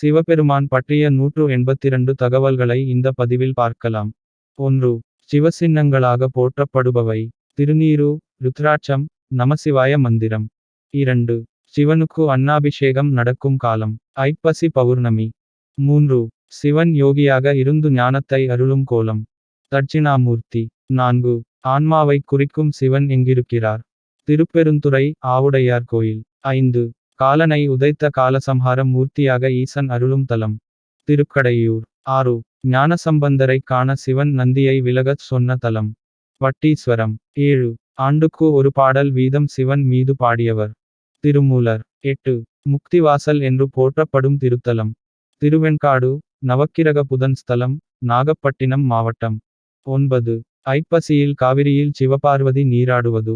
சிவபெருமான் பற்றிய நூற்று எண்பத்திரண்டு தகவல்களை இந்த பதிவில் பார்க்கலாம். ஒன்று சிவசின்னங்களாக போற்றப்படுபவை. திருநீரு ருத்ராட்சம் நமசிவாய மந்திரம். இரண்டு சிவனுக்கு அன்னாபிஷேகம் நடக்கும் காலம் ஐப்பசி பௌர்ணமி. மூன்று சிவன் யோகியாக இருந்து ஞானத்தை அருளும் கோலம். தட்சிணாமூர்த்தி. நான்கு ஆன்மாவை குறிக்கும் சிவன் எங்கிருக்கிறார்? திருப்பெருந்துறை ஆவுடையார் கோயில். ஐந்து காலனை உதைத்த காலசம்ஹார மூர்த்தியாக ஈசன் அருளும் தலம். திருக்கடையூர். ஆறு ஞானசம்பந்தரை காண சிவன் நந்தியை விலகச் சொன்ன தலம். வட்டீஸ்வரம். ஏழு. ஆண்டுக்கு ஒரு பாடல் வீதம் சிவன் மீது பாடியவர். திருமூலர். எட்டு. முக்திவாசல் என்று போற்றப்படும் திருத்தலம். திருவெண்காடு நவக்கிரக புதன் ஸ்தலம் நாகப்பட்டினம் மாவட்டம். ஒன்பது. ஐப்பசியில் காவிரியில் சிவபார்வதி நீராடுவது.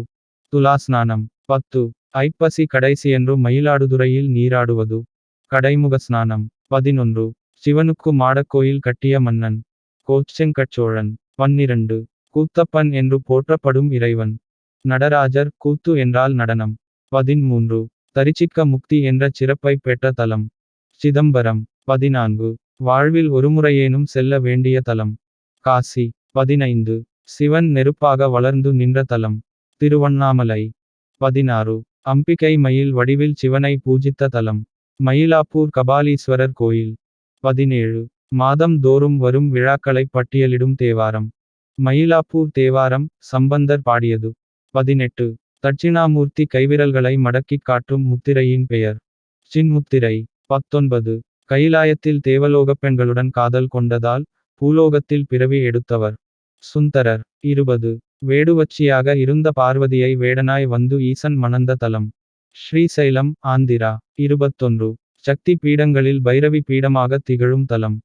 துலாஸ்நானம். பத்து. ஐப்பசி கடைசி என்று மயிலாடுதுறையில் நீராடுவது. கடைமுக ஸ்நானம். பதினொன்று. சிவனுக்கு மாடக்கோயில் கட்டிய மன்னன். கோச்செங்கச்சோழன். பன்னிரண்டு. கூத்தப்பன் என்று போற்றப்படும் இறைவன். நடராஜர் கூத்து என்றால் நடனம். பதின்மூன்று. தரிச்சிக்க முக்தி என்ற சிறப்பை பெற்ற தலம். சிதம்பரம். பதினான்கு. வாழ்வில் ஒருமுறையேனும் செல்ல வேண்டிய தலம். காசி. பதினைந்து. சிவன் நெருப்பாக வளர்ந்து நின்ற தலம். திருவண்ணாமலை. பதினாறு. அம்பிகை மயில் வடிவில் சிவனை பூஜித்த தலம். மயிலாப்பூர் கபாலீஸ்வரர் கோயில். பதினேழு. மாதம் தோறும் வரும் விழாக்களை பட்டியலிடும் தேவாரம். மயிலாப்பூர் தேவாரம் சம்பந்தர் பாடியது. பதினெட்டு. தட்சிணாமூர்த்தி கைவிரல்களை மடக்கிக் காட்டும் முத்திரையின் பெயர். சின்முத்திரை. பத்தொன்பது. கைலாயத்தில் தேவலோகப் பெண்களுடன் காதல் கொண்டதால் பூலோகத்தில் பிறவி எடுத்தவர். சுந்தரர். இருபது. வேடுவச்சியாக இருந்த பார்வதியை வேடனாய் வந்து ஈசன் மணந்த தலம். ஸ்ரீசைலம் ஆந்திரா. இருபத்தொன்று. சக்தி பீடங்களில் பைரவி பீடமாக திகழும் தலம்.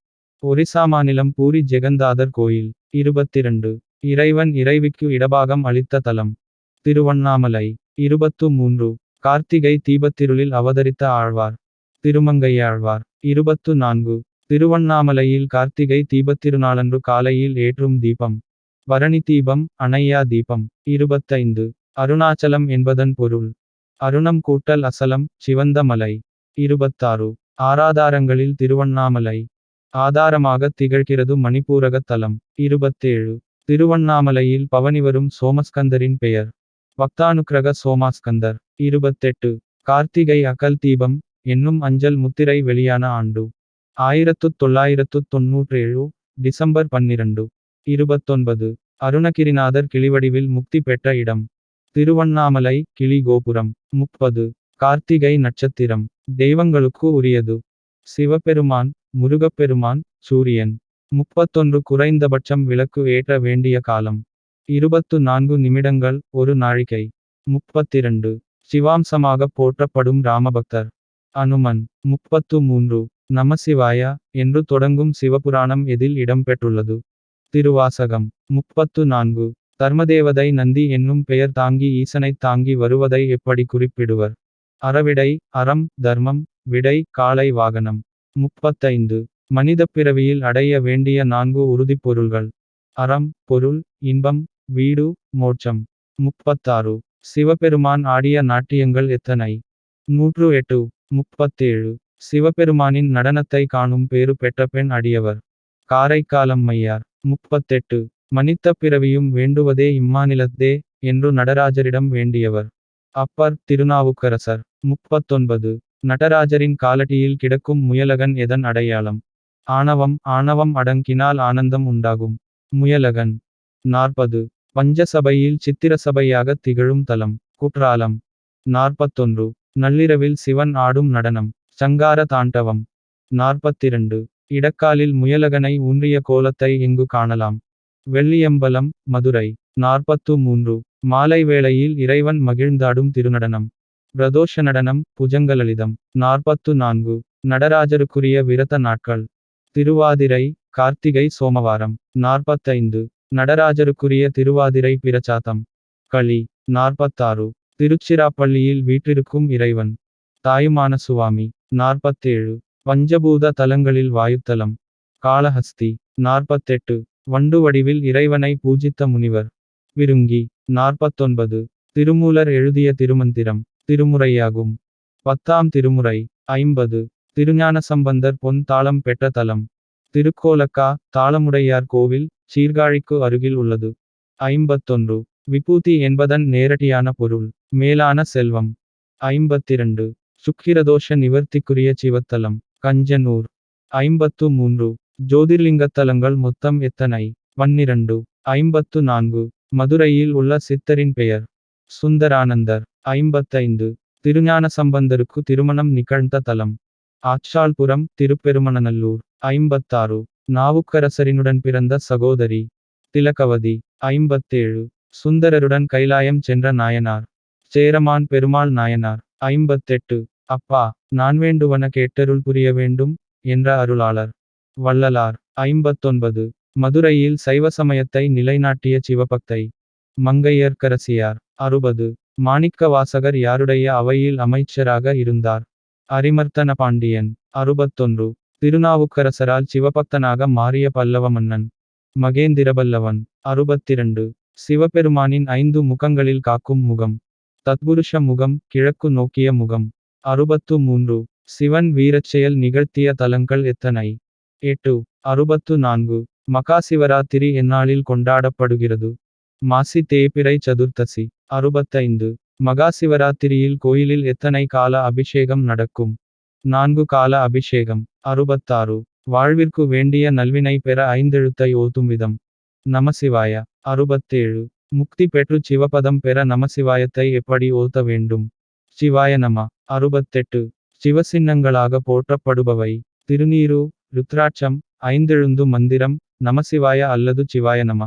ஒரிசா மாநிலம் பூரி ஜெகந்தாதர் கோயில். இருபத்திரண்டு. இறைவன் இறைவிக்கு இடபாகம் அளித்த தலம். திருவண்ணாமலை. இருபத்து மூன்று கார்த்திகை தீபத்திருளில் அவதரித்த ஆழ்வார். திருமங்கையாழ்வார். இருபத்து நான்கு திருவண்ணாமலையில் கார்த்திகை தீபத்திருநாளன்று காலையில் ஏற்றும் தீபம். பரணி தீபம் அணையா தீபம். இருபத்தைந்து. அருணாச்சலம் என்பதன் பொருள். அருணம் கூட்டல் அசலம் சிவந்த மலை. இருபத்தாறு. ஆராதாரங்களில் திருவண்ணாமலை. ஆதாரமாக திகழ்கிறது மணிப்பூரக தலம். இருபத்தேழு. திருவண்ணாமலையில் பவனிவரும் சோமஸ்கந்தரின் பெயர். பக்தானுக்கிரக சோமாஸ்கந்தர். இருபத்தெட்டு. கார்த்திகை அகல் தீபம் என்னும் அஞ்சல் முத்திரை வெளியான ஆண்டு. ஆயிரத்து தொள்ளாயிரத்து தொன்னூற்றேழு டிசம்பர் பன்னிரண்டு. இருபத்தொன்பது. அருணகிரிநாதர் கிளிவடிவில் முக்தி பெற்ற இடம். திருவண்ணாமலை கிளி கோபுரம் முப்பது. கார்த்திகை நட்சத்திரம். தெய்வங்களுக்கு உரியது. சிவபெருமான் முருகப்பெருமான் சூரியன். முப்பத்தொன்று குறைந்தபட்சம் விளக்கு ஏற்ற வேண்டிய காலம். இருபத்து நான்கு நிமிடங்கள் ஒரு நாழிகை. முப்பத்திரண்டு. சிவாம்சமாக போற்றப்படும் ராமபக்தர். அனுமன். முப்பத்து மூன்று. நமசிவாயா என்று தொடங்கும் சிவபுராணம் எதில் இடம்பெற்றுள்ளது. திருவாசகம். முப்பத்து நான்கு. தர்மதேவதை நந்தி என்னும் பெயர் தாங்கி ஈசனைத் தாங்கி வருவதை எப்படி குறிப்பிடுவர்? அறவிடை அறம் தர்மம் விடை காளை வாகனம். முப்பத்தைந்து. மனிதப் பிறவியில் அடைய வேண்டிய நான்கு உறுதிப்பொருள்கள். அறம் பொருள் இன்பம் வீடு மோட்சம். முப்பத்தாறு. சிவபெருமான் ஆடிய நாட்டியங்கள் எத்தனை? நூற்று எட்டு. முப்பத்தேழு. சிவபெருமானின் நடனத்தை காணும் பேறு பெற்ற பெண் அடியவர். காரைக்காலம் மையார் முப்பத்தெட்டு. மனித்த பிறவியும் வேண்டுவதே இம்மாநிலத்தே என்று நடராஜரிடம் வேண்டியவர். அப்பர் திருநாவுக்கரசர். முப்பத்தொன்பது. நடராஜரின் காலடியில் கிடக்கும் முயலகன் எதன் அடையாளம்? ஆணவம் ஆணவம் அடங்கினால் ஆனந்தம் உண்டாகும். முயலகன். நாற்பது. பஞ்சசபையில் சித்திரசபையாக திகழும் தலம். குற்றாலம். நாற்பத்தொன்று. நள்ளிரவில் சிவன் ஆடும் நடனம். சங்கார தாண்டவம். நாற்பத்திரண்டு. இடக்காலில் முயலகனை ஊன்றிய கோலத்தை எங்கு காணலாம். வெள்ளியம்பலம் மதுரை. நாற்பத்து மூன்று. மாலை வேளையில் இறைவன் மகிழ்ந்தாடும் திருநடனம். பிரதோஷ நடனம் புஜங்கலலிதம் நாற்பத்து நான்கு நடராஜருக்குரிய விரத நாட்கள். திருவாதிரை கார்த்திகை சோமவாரம் நாற்பத்தைந்து நடராஜருக்குரிய திருவாதிரை பிரச்சாத்தம் களி நாற்பத்தாறு திருச்சிராப்பள்ளியில் வீற்றிருக்கும் இறைவன். தாயுமான சுவாமி நாற்பத்தேழு பஞ்சபூத தலங்களில் வாயுத்தலம். காளஹஸ்தி நாற்பத்தெட்டு வண்டு வடிவில் இறைவனை பூஜித்த முனிவர். விருங்கி நாற்பத்தொன்பது திருமூலர் எழுதிய திருமந்திரம். திருமுறையாகும். பத்தாம் திருமுறை ஐம்பது. திருஞான சம்பந்தர் பொன் தாளம் பெற்ற தலம். திருக்கோலக்கா தாளமுடையார் கோவில் சீர்காழிக்கு அருகில் உள்ளது. ஐம்பத்தொன்று. விபூதி என்பதன் நேரடியான பொருள் மேலான செல்வம். ஐம்பத்திரண்டு. சுக்கிரதோஷ நிவர்த்திக்குரிய சிவத்தலம் கஞ்சனூர். ஐம்பத்து மூன்று ஜோதிர்லிங்கத்தலங்கள் மொத்தம் எத்தனை? பன்னிரண்டு. ஐம்பத்து நான்கு. மதுரையில் உள்ள சித்தரின் பெயர் சுந்தரானந்தர். ஐம்பத்தைந்து. திருஞான சம்பந்தருக்கு திருமணம் நிகழ்ந்த தலம். ஆச்சாள்புரம் திருப்பெருமணநல்லூர். ஐம்பத்தாறு. நாவுக்கரசரினுடன் பிறந்த சகோதரி. திலகவதி. ஐம்பத்தேழு. சுந்தரருடன் கைலாயம் சென்ற நாயனார். சேரமான் பெருமாள் நாயனார். ஐம்பத்தெட்டு. அப்பா நான் வேண்டுவன கேட்டருள் புரிய வேண்டும் என்ற அருளாளர். வள்ளலார். ஐம்பத்தொன்பது. மதுரையில் சைவ சமயத்தை நிலைநாட்டிய சிவபக்தை. மங்கையர்க்கரசியார். அறுபது. மாணிக்கவாசகர் யாருடைய அவையில் அமைச்சராக இருந்தார்? அரிமர்த்தன பாண்டியன் அறுபத்தொன்று. திருநாவுக்கரசரால் சிவபக்தனாக மாறிய பல்லவ மன்னன் மகேந்திரபல்லவன் அறுபத்திரண்டு. சிவபெருமானின் ஐந்து முகங்களில் காக்கும் முகம் தத்புருஷ முகம் கிழக்கு நோக்கிய முகம். அறுபத்து மூன்று. சிவன் வீரச்செயல் நிகழ்த்திய தலங்கள் எத்தனை? எட்டு. அறுபத்து நான்கு. மகாசிவராத்திரி எந்நாளில் கொண்டாடப்படுகிறது. மாசி தேய்பிறை சதுர்த்தசி. அறுபத்தைந்து. மகாசிவராத்திரியில் கோயிலில் எத்தனை கால அபிஷேகம் நடக்கும்? நான்கு கால அபிஷேகம். அறுபத்தாறு. வாழ்விற்கு வேண்டிய நல்வினை பெற ஐந்தெழுத்தை ஓதும் விதம் நமசிவாய. அறுபத்தேழு. முக்தி பெற்று சிவபதம் பெற நமசிவாயத்தை எப்படி ஓத்த வேண்டும்? சிவாய நம. அறுபத்தெட்டு. சிவசின்னங்களாக போற்றப்படுபவை. திருநீரு ருத்ராட்சம் ஐந்தெழுந்து மந்திரம் நமசிவாய அல்லது சிவாய நம.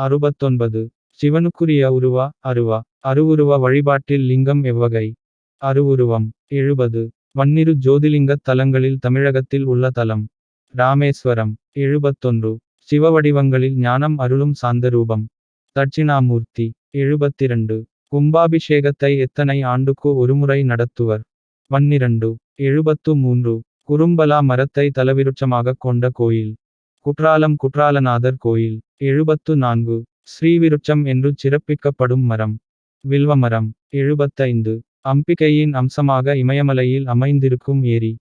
அறுபத்தொன்பது. சிவனுக்குரிய உருவா அருவா. அருவுருவ வழிபாட்டில் லிங்கம் எவ்வகை? அருவுருவம். எழுபது. பன்னிரு ஜோதிலிங்கத் தலங்களில் தமிழகத்தில் உள்ள தலம். ராமேஸ்வரம். எழுபத்தொன்று. சிவ வடிவங்களில் ஞானம் அருளும் சாந்தரூபம். தட்சிணாமூர்த்தி. எழுபத்திரண்டு. கும்பாபிஷேகத்தை எத்தனை ஆண்டுக்கு ஒருமுறை நடத்துவர்? பன்னிரண்டு. எழுபத்து மூன்று. குறும்பலா மரத்தை தலவிருட்சமாகக் கொண்ட கோயில். குற்றாலம் குற்றாலநாதர் கோயில் எழுபத்து நான்கு ஸ்ரீவிருட்சம் என்று சிறப்பிக்கப்படும் மரம். வில்வமரம் எழுபத்தைந்து அம்பிகையின் அம்சமாக இமயமலையில் அமைந்திருக்கும் ஏரி.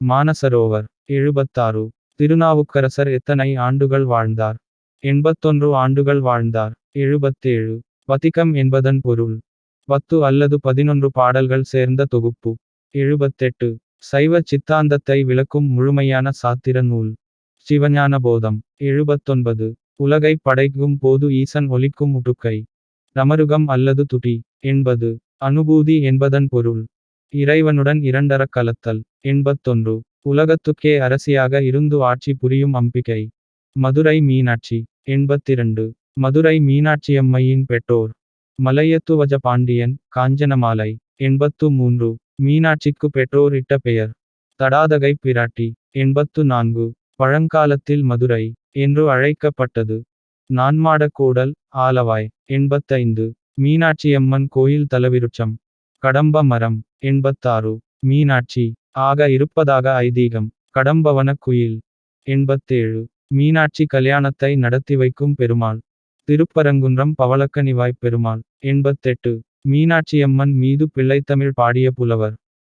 மானசரோவர் எழுபத்தாறு திருநாவுக்கரசர் எத்தனை ஆண்டுகள் வாழ்ந்தார்? எண்பத்தொன்று ஆண்டுகள் வாழ்ந்தார். எழுபத்தேழு வத்திகம் என்பதன் பொருள். பத்து அல்லது பதினொன்று பாடல்கள் சேர்ந்த தொகுப்பு. எழுபத்தெட்டு சைவ சித்தாந்தத்தை விளக்கும் முழுமையான சாத்திர நூல். சிவஞான போதம் எழுபத்தொன்பது. உலகை படைக்கும் போது ஈசன் ஒலிக்கும் முட்டுக்கை ரமருகம் அல்லது துடி என்பது. அனுபூதி என்பதன் பொருள். இறைவனுடன் இரண்டரக் கலத்தல் எண்பத்தொன்று. உலகத்துக்கே அரசியாக இருந்து ஆட்சி புரியும் அம்பிகை. மதுரை மீனாட்சி எண்பத்திரண்டு. மதுரை மீனாட்சியம்மையின் பெற்றோர். மலையத்துவஜ பாண்டியன் காஞ்சனமாலை எண்பத்து மூன்று. மீனாட்சிக்கு பெற்றோர் இட்ட பெயர். தடாதகை பிராட்டி எண்பத்து நான்கு. பழங்காலத்தில் மதுரை என்று அழைக்கப்பட்டது. நான்மாடக்கூடல் ஆலவாய் எண்பத்தைந்து மீனாட்சியம்மன் கோயில் தலவிருட்சம் கடம்ப மரம் எண்பத்தாறு மீனாட்சி ஆக இருப்பதாக ஐதீகம் கடம்பவன குயில் எண்பத்தேழு மீனாட்சி கல்யாணத்தை நடத்தி வைக்கும் பெருமாள் திருப்பரங்குன்றம் பவளக்கனிவாய்ப் பெருமாள் எண்பத்தெட்டு மீனாட்சியம்மன் மீது பிள்ளைத்தமிழ் பாடிய புலவர்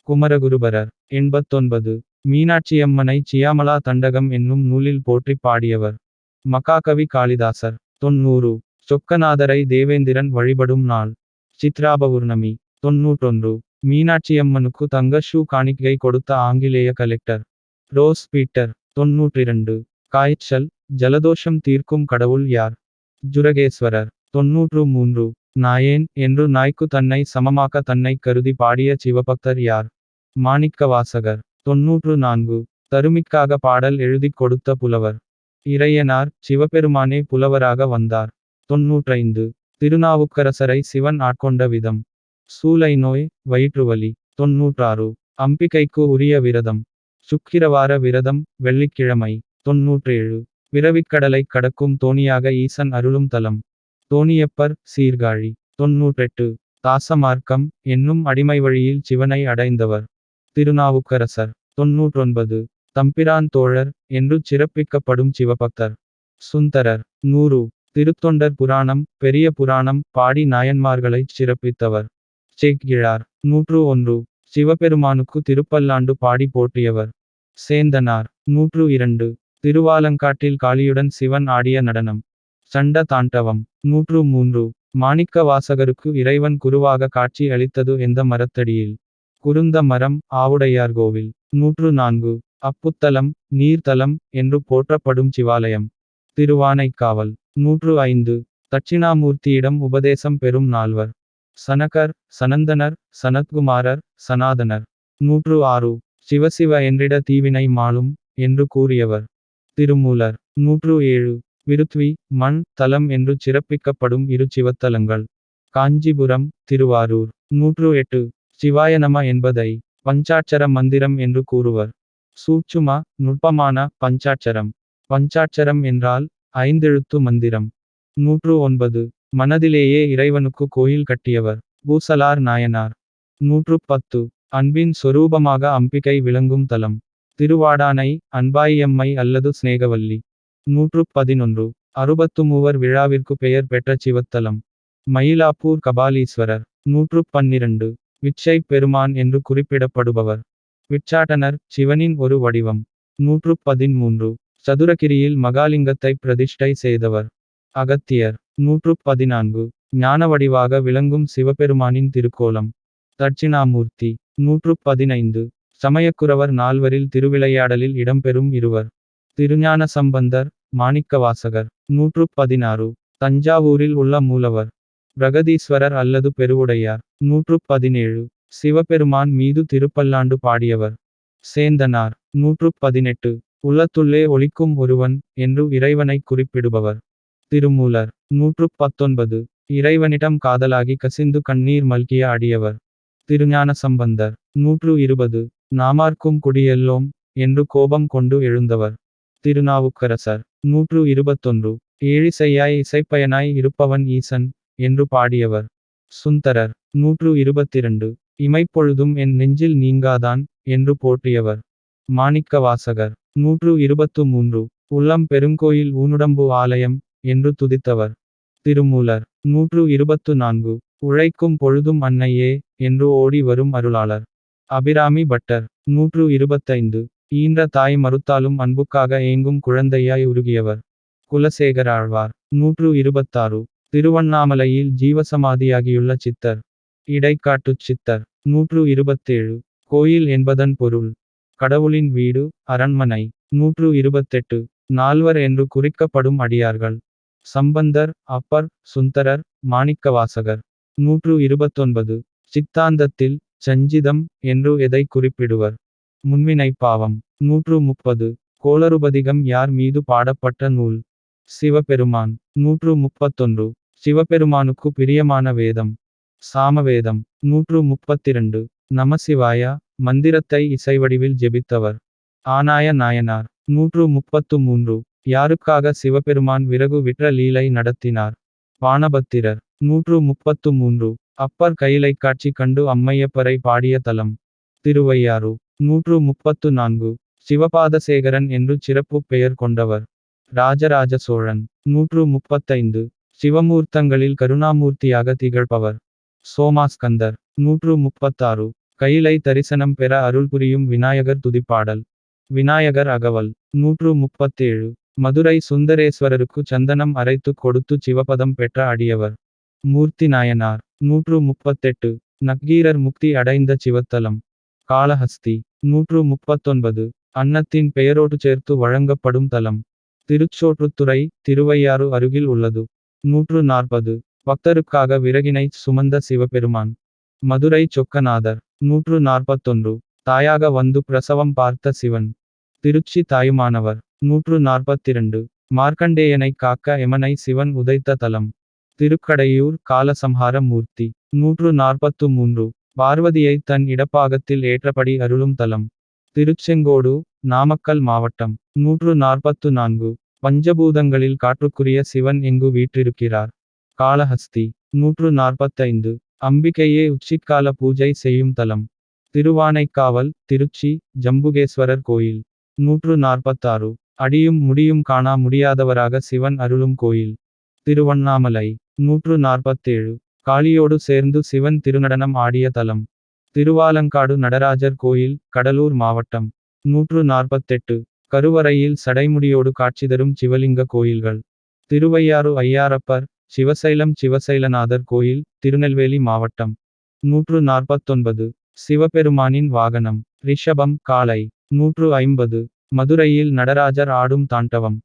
குமரகுருபரர் எண்பத்தொன்பது மீனாட்சியம்மனை சியாமலா தண்டகம் என்னும் நூலில் போற்றி பாடியவர். மகாகவி காளிதாசர். தொன்னூறு. சொக்கநாதரை தேவேந்திரன் வழிபடும் நாள். சித்ராபவுர்ணமி. தொன்னூற்றொன்று. மீனாட்சியம்மனுக்கு தங்க ஷூ காணிக்கை கொடுத்த ஆங்கிலேய கலெக்டர். Rose Peter. தொன்னூற்றிரண்டு. காய்ச்சல். ஜலதோஷம் தீர்க்கும் கடவுள் யார்? ஜுரகேஸ்வரர். தொன்னூற்று மூன்று நாயேன் என்று நாய்க்கு தன்னை சமமாக்க தன்னை கருதி பாடிய சிவபக்தர் யார்? மாணிக்கவாசகர். தொன்னூற்று நான்கு. தருமிக்காக பாடல் எழுதிக் கொடுத்த புலவர். இறையனார் சிவபெருமானே புலவராக வந்தார். தொன்னூற்றைந்து. திருநாவுக்கரசரை சிவன் ஆட்கொண்ட விதம். சூலை நோய் வயிற்றுவலி. தொன்னூற்றாறு. அம்பிகைக்கு உரிய விரதம். சுக்கிரவார விரதம் வெள்ளிக்கிழமை. தொன்னூற்றேழு. பிறவிக்கடலை கடக்கும் தோணியாக ஈசன் அருளும் தலம். தோணியப்பர் சீர்காழி. தொன்னூற்றெட்டு. தாசமார்க்கம் என்னும் அடிமை வழியில் சிவனை அடைந்தவர். திருநாவுக்கரசர். தொன்னூற்றொன்பது. தம்பிரான் தோழர் என்று சிறப்பிக்கப்படும் சிவபக்தர். சுந்தரர். நூறு. திருத்தொண்டர் புராணம் பெரிய புராணம் பாடி நாயன்மார்களைச் சிறப்பித்தவர். செக்கிழார். நூற்று ஒன்று சிவபெருமானுக்கு திருப்பல்லாண்டு பாடி போற்றியவர். சேந்தனார். நூற்று இரண்டு திருவாலங்காட்டில் காளியுடன் சிவன் ஆடிய நடனம். சண்ட தாண்டவம். நூற்று மூன்று மாணிக்க வாசகருக்கு இறைவன் குருவாக காட்சி அளித்தது எந்த மரத்தடியில்? குருந்த மரம் ஆவுடையார் கோவில். நூற்று நான்கு அப்புத்தலம் நீர்த்தலம் என்று போற்றப்படும் சிவாலயம். திருவானைக்காவல். நூற்று ஐந்து தட்சிணாமூர்த்தியிடம் உபதேசம் பெறும் நால்வர். சனகர் சனந்தனர் சனத்குமாரர் சனாதனர். நூற்று ஆறு சிவசிவ என்றிட தீவினை மாளும் என்று கூறியவர். திருமூலர். நூற்று ஏழு விருத்வி மண் தலம் என்று சிறப்பிக்கப்படும் இரு சிவத்தலங்கள். காஞ்சிபுரம் திருவாரூர். நூற்று எட்டு சிவாயநம என்பதை பஞ்சாட்சர மந்திரம் என்று கூறுவர். சூட்சுமா நுட்பமான பஞ்சாட்சரம். பஞ்சாட்சரம் என்றால் ஐந்தெழுத்து மந்திரம். நூற்று ஒன்பது மனதிலேயே இறைவனுக்கு கோயில் கட்டியவர். பூசலார் நாயனார். நூற்று பத்து அன்பின் சொரூபமாக அம்பிகை விளங்கும் தலம். திருவாடானை அன்பாயம்மை அல்லது சிநேகவல்லி. நூற்று பதினொன்று அறுபத்து மூவர் விழாவிற்கு பெயர் பெற்ற சிவத்தலம். மயிலாப்பூர் கபாலீஸ்வரர். நூற்று பன்னிரண்டு விச்சை பெருமான் என்று குறிப்பிடப்படுபவர். விச்சாட்டனர் சிவனின் ஒரு வடிவம். நூற்று பதிமூன்று சதுரகிரியில் மகாலிங்கத்தை பிரதிஷ்டை செய்தவர். அகத்தியர். நூற்று பதினான்கு ஞான வடிவாக விளங்கும் சிவபெருமானின் திருக்கோலம். தட்சிணாமூர்த்தி. நூற்று பதினைந்து சமயக்குரவர் நால்வரில் திருவிளையாடலில் இடம்பெறும் இருவர். திருஞான சம்பந்தர் மாணிக்கவாசகர். நூற்று பதினாறு தஞ்சாவூரில் உள்ள மூலவர். பிரகதீஸ்வரர் அல்லது பெருவுடையார். நூற்று பதினேழு சிவபெருமான் மீது திருப்பல்லாண்டு பாடியவர். சேந்தனார். நூற்று பதினெட்டு உள்ளத்துள்ளே ஒளிக்கும் ஒருவன் என்று இறைவனை குறிப்பிடுபவர். திருமூலர். நூற்று பத்தொன்பது இறைவனிடம் காதலாகி கசிந்து கண்ணீர் மல்கிய அடியவர். திருஞான சம்பந்தர். நூற்று இருபது நாமார்க்கும் குடியெல்லோம் என்று கோபம் கொண்டு எழுந்தவர். திருநாவுக்கரசர். நூற்று இருபத்தொன்று ஏழிசையாய் இசைப்பயனாய் இருப்பவன் ஈசன். என்று பாடியவர். சுந்தரர். நூற்று இருபத்திரண்டு. இமைப்பொழுதும் என் நெஞ்சில் நீங்காதான் என்று போற்றியவர். மாணிக்கவாசகர். நூற்று இருபத்து மூன்று உள்ளம் பெருங்கோயில் ஊனுடம்பு ஆலயம் என்று துதித்தவர். திருமூலர். நூற்று இருபத்து நான்கு உழைக்கும் பொழுதும் அன்னையே என்று ஓடி வரும் அருளாளர். அபிராமி பட்டர். நூற்று இருபத்தைந்து. ஈன்ற தாய் மறுத்தாலும் அன்புக்காக ஏங்கும் குழந்தையாய் உருகியவர். குலசேகராழ்வார். நூற்று இருபத்தாறு. திருவண்ணாமலையில் ஜீவசமாதியாகியுள்ள சித்தர். இடைக்காட்டுச் சித்தர். நூற்று இருபத்தேழு. கோயில் என்பதன் பொருள். கடவுளின் வீடு அரண்மனை. நூற்று இருபத்தெட்டு. நால்வர் என்று குறிக்கப்படும் அடியார்கள். சம்பந்தர் அப்பர் சுந்தரர் மாணிக்கவாசகர். நூற்று இருபத்தொன்பது. சித்தாந்தத்தில் சஞ்சிதம் என்று எதை குறிப்பிடுவர்? முன்வினை பாவம். நூற்று முப்பது. கோளறுபதிகம் யார் மீது பாடப்பட்ட நூல்? சிவபெருமான் நூற்று முப்பத்தொன்று சிவபெருமானுக்கு பிரியமான வேதம். சாமவேதம் நூற்று முப்பத்திரண்டு நமசிவாயா மந்திரத்தை இசைவடிவில் ஜெபித்தவர். ஆனாய நாயனார் நூற்று முப்பத்து மூன்று யாருக்காக சிவபெருமான் விறகு விற்ற லீலை நடத்தினார்? பானபத்திரர் நூற்று முப்பத்து மூன்று அப்பர் கையிலை காட்சி கண்டு அம்மையப்பரை பாடிய தலம். திருவையாறு நூற்று முப்பத்து நான்கு சிவபாதசேகரன் என்று சிறப்பு பெயர் கொண்டவர். ராஜராஜ சோழன் நூற்று முப்பத்தைந்து சிவமூர்த்தங்களில் கருணாமூர்த்தியாக திகழ்பவர். சோமாஸ்கந்தர் நூற்று முப்பத்தாறு கையிலை தரிசனம் பெற அருள் புரியும் விநாயகர் துதிப்பாடல். விநாயகர் அகவல் நூற்று முப்பத்தேழு மதுரை சுந்தரேஸ்வரருக்கு சந்தனம் அரைத்து கொடுத்து சிவபதம் பெற்ற அடியவர். மூர்த்தி நாயனார் நூற்று முப்பத்தெட்டு நக்கீரர் முக்தி அடைந்த சிவத்தலம். காளஹஸ்தி நூற்று முப்பத்தொன்பது அன்னத்தின் பெயரோடு சேர்த்து வழங்கப்படும் தலம். திருச்சோற்றுத்துறை திருவையாறு அருகில் உள்ளது. நூற்று நாற்பது. பக்தருக்காக விறகினை சுமந்த சிவபெருமான். மதுரை சொக்கநாதர். நூற்று நாற்பத்தொன்று. தாயாக வந்து பிரசவம் பார்த்த சிவன். திருச்சி தாயுமானவர். நூற்று நாற்பத்திரண்டு. மார்க்கண்டேயனை காக்க எமனை சிவன் உதைத்த தலம். திருக்கடையூர் காலசம்ஹார மூர்த்தி. நூற்று நாற்பத்து மூன்று. பார்வதியை தன் இடப்பாகத்தில் ஏற்றபடி அருளும் தலம். திருச்செங்கோடு நாமக்கல் மாவட்டம் நூற்று நாற்பத்து நான்கு பஞ்சபூதங்களில் காற்றுக்குரிய சிவன் எங்கு வீற்றிருக்கிறார்? காளஹஸ்தி நூற்று நாற்பத்தைந்து அம்பிகையே உச்சிக்கால பூஜை செய்யும் தலம். திருவானைக்காவல் திருச்சி ஜம்புகேஸ்வரர் கோயில் நூற்று நாற்பத்தாறு அடியும் முடியும் காணா முடியாதவராக சிவன் அருளும் கோயில். திருவண்ணாமலை நூற்று நாற்பத்தேழு காளியோடு சேர்ந்து சிவன் திருநடனம் ஆடிய தலம். திருவாலங்காடு நடராஜர் கோயில் கடலூர் மாவட்டம். நூற்று நாற்பத்தெட்டு கருவறையில் சடைமுடியோடு காட்சி தரும் சிவலிங்க கோயில்கள். திருவையாறு ஐயாரப்பர் சிவசைலம் சிவசைலநாதர் கோயில் திருநெல்வேலி மாவட்டம். நூற்று நாற்பத்தொன்பது சிவபெருமானின் வாகனம். ரிஷபம் காலை. நூற்று ஐம்பது மதுரையில் நடராஜர் ஆடும் தாண்டவம்.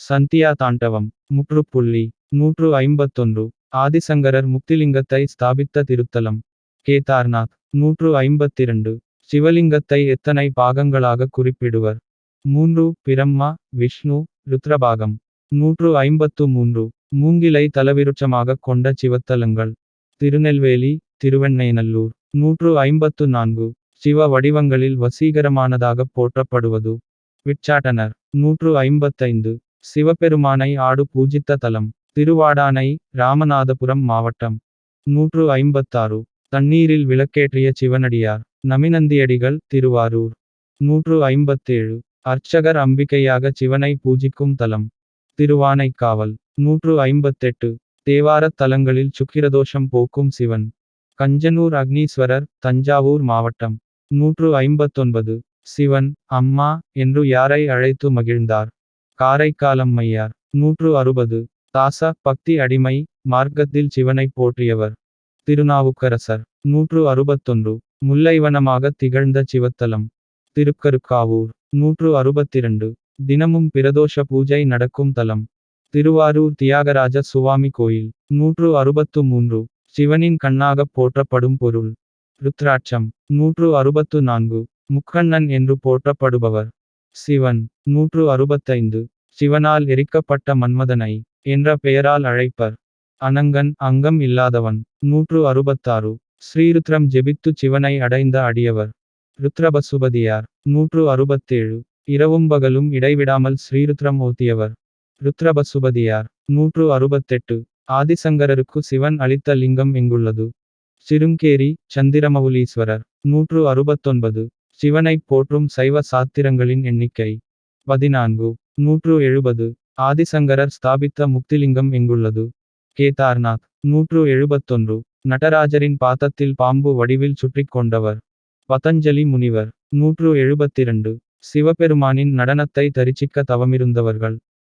சந்தியா தாண்டவம். முற்றுப்புள்ளி. நூற்று ஐம்பத்தொன்று ஆதிசங்கரர் முக்திலிங்கத்தை ஸ்தாபித்த திருத்தலம். கேதார்நாத். நூற்று ஐம்பத்திரண்டு சிவலிங்கத்தை எத்தனை பாகங்களாக குறிப்பிடுவர்? மூன்று பிரம்மா விஷ்ணு ருத்ரபாகம். நூற்று ஐம்பத்து மூன்று. மூங்கிலை தலவிருட்சமாக கொண்ட சிவத்தலங்கள். திருநெல்வேலி திருவெண்ணைநல்லூர் நூற்று ஐம்பத்து நான்கு. சிவ வடிவங்களில் வசீகரமானதாக போற்றப்படுவது. விச்சாட்டனர். நூற்று ஐம்பத்தைந்து. சிவபெருமானை ஆடு பூஜித்த தலம். திருவாடானை ராமநாதபுரம் மாவட்டம். நூற்று ஐம்பத்தாறு. தண்ணீரில் விளக்கேற்றிய சிவனடியார் நமிநந்தியடிகள் திருவாரூர். நூற்று ஐம்பத்தேழு. அர்ச்சகர் அம்பிக்கையாக சிவனை பூஜிக்கும் தலம். திருவானைக்காவல். நூற்று ஐம்பத்தெட்டு. தேவாரத் தலங்களில் சுக்கிரதோஷம் போக்கும் சிவன். கஞ்சனூர் அக்னீஸ்வரர் தஞ்சாவூர் மாவட்டம். நூற்று ஐம்பத்தொன்பது. சிவன் அம்மா என்று யாரை அழைத்து மகிழ்ந்தார்? காரைக்காலம்மையார் நூற்று அறுபது. தாச பக்தி அடிமை மார்க்கத்தில் சிவனை போற்றியவர். திருநாவுக்கரசர். நூற்று அறுபத்தொன்று. முல்லைவனமாக திகழ்ந்த சிவத்தலம். திருக்கருக்காவூர். நூற்று அறுபத்திரண்டு. தினமும் பிரதோஷ பூஜை நடக்கும் தலம். திருவாரூர் தியாகராஜ சுவாமி கோயில். நூற்று அறுபத்து மூன்று சிவனின் கண்ணாகப் போற்றப்படும் பொருள். ருத்ராட்சம். நூற்று அறுபத்து நான்கு முக்கண்ணன் என்று போற்றப்படுபவர். சிவன். நூற்று அறுபத்தைந்து. சிவனால் எரிக்கப்பட்ட மன்மதனை. என்ற பெயரால் அழைப்பர். அனங்கன் அங்கம் இல்லாதவன். நூற்று அறுபத்தாறு ஸ்ரீருத்ரம் ஜெபித்து சிவனை அடைந்த அடியவர். ருத்ரபசுபதியார். நூற்று அறுபத்தேழு இரவும் பகலும் இடைவிடாமல் ஸ்ரீருத்ரம் ஓத்தியவர். ருத்ரபசுபதியார். நூற்று அறுபத்தெட்டு ஆதிசங்கரருக்கு சிவன் அளித்த லிங்கம் எங்குள்ளது? சிருங்கேரி சந்திரமவுலீஸ்வரர் நூற்று அறுபத்தொன்பது சிவனைப் போற்றும் சைவ சாத்திரங்களின் எண்ணிக்கை. பதினான்கு. நூற்று எழுபது ஆதிசங்கரர் ஸ்தாபித்த முக்திலிங்கம் எங்குள்ளது? கேதார்நாத் நூற்று எழுபத்தொன்று. நடராஜரின் பாதத்தில் பாம்பு வடிவில் சுற்றிக் கொண்டவர். பதஞ்சலி முனிவர் நூற்று எழுபத்திரண்டு. சிவபெருமானின் நடனத்தை தரிச்சிக்க தவமிருந்தவர்கள்.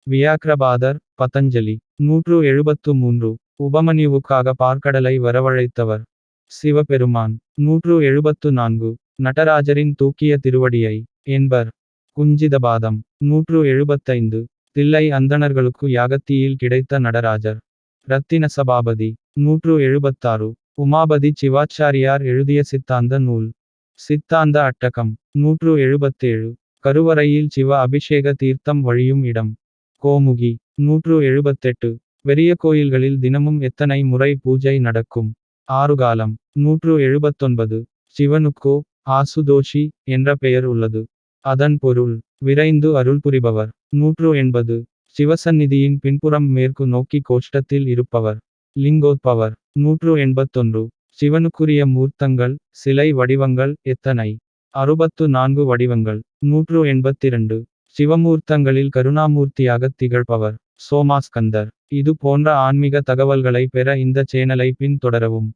வியாக்ரபாதர் பதஞ்சலி நூற்று எழுபத்து மூன்று உபமனிவுக்காக பார்க்கடலை வரவழைத்தவர். சிவபெருமான் நூற்று எழுபத்து நான்கு நடராஜரின் தூக்கிய திருவடியை என்பர். குஞ்சிதபாதம் நூற்று எழுபத்தைந்து. தில்லை அந்தணர்களுக்கு யாகத்தியில் கிடைத்த நடராஜர். ரத்தின சபாபதி நூற்று எழுபத்தாறு. உமாபதி சிவாச்சாரியார் எழுதிய சித்தாந்த நூல். சித்தாந்த அட்டகம் நூற்று எழுபத்தேழு. கருவறையில் சிவ அபிஷேக தீர்த்தம் வழியும் இடம். கோமுகி நூற்று எழுபத்தெட்டு. பெரிய கோயில்களில் தினமும் எத்தனை முறை பூஜை நடக்கும்? ஆறுகாலம் நூற்று எழுபத்தொன்பது. சிவனுக்கோ ஆசுதோஷி என்ற பெயர் உள்ளது. அதன் பொருள் விரைந்து அருள் புரிபவர். நூற்று எண்பது. சிவசந்நிதியின் பின்புறம் மேற்கு நோக்கி கோஷ்டத்தில் இருப்பவர். லிங்கோத்பவர் நூற்று எண்பத்தொன்று. சிவனுக்குரிய மூர்த்தங்கள் சிலை வடிவங்கள் எத்தனை? அறுபத்து நான்கு வடிவங்கள். நூற்று எண்பத்திரண்டு. சிவமூர்த்தங்களில் கருணாமூர்த்தியாகத் திகழ்பவர். சோமாஸ்கந்தர். இது போன்ற ஆன்மீக தகவல்களை பெற இந்த சேனலை பின்தொடரவும்.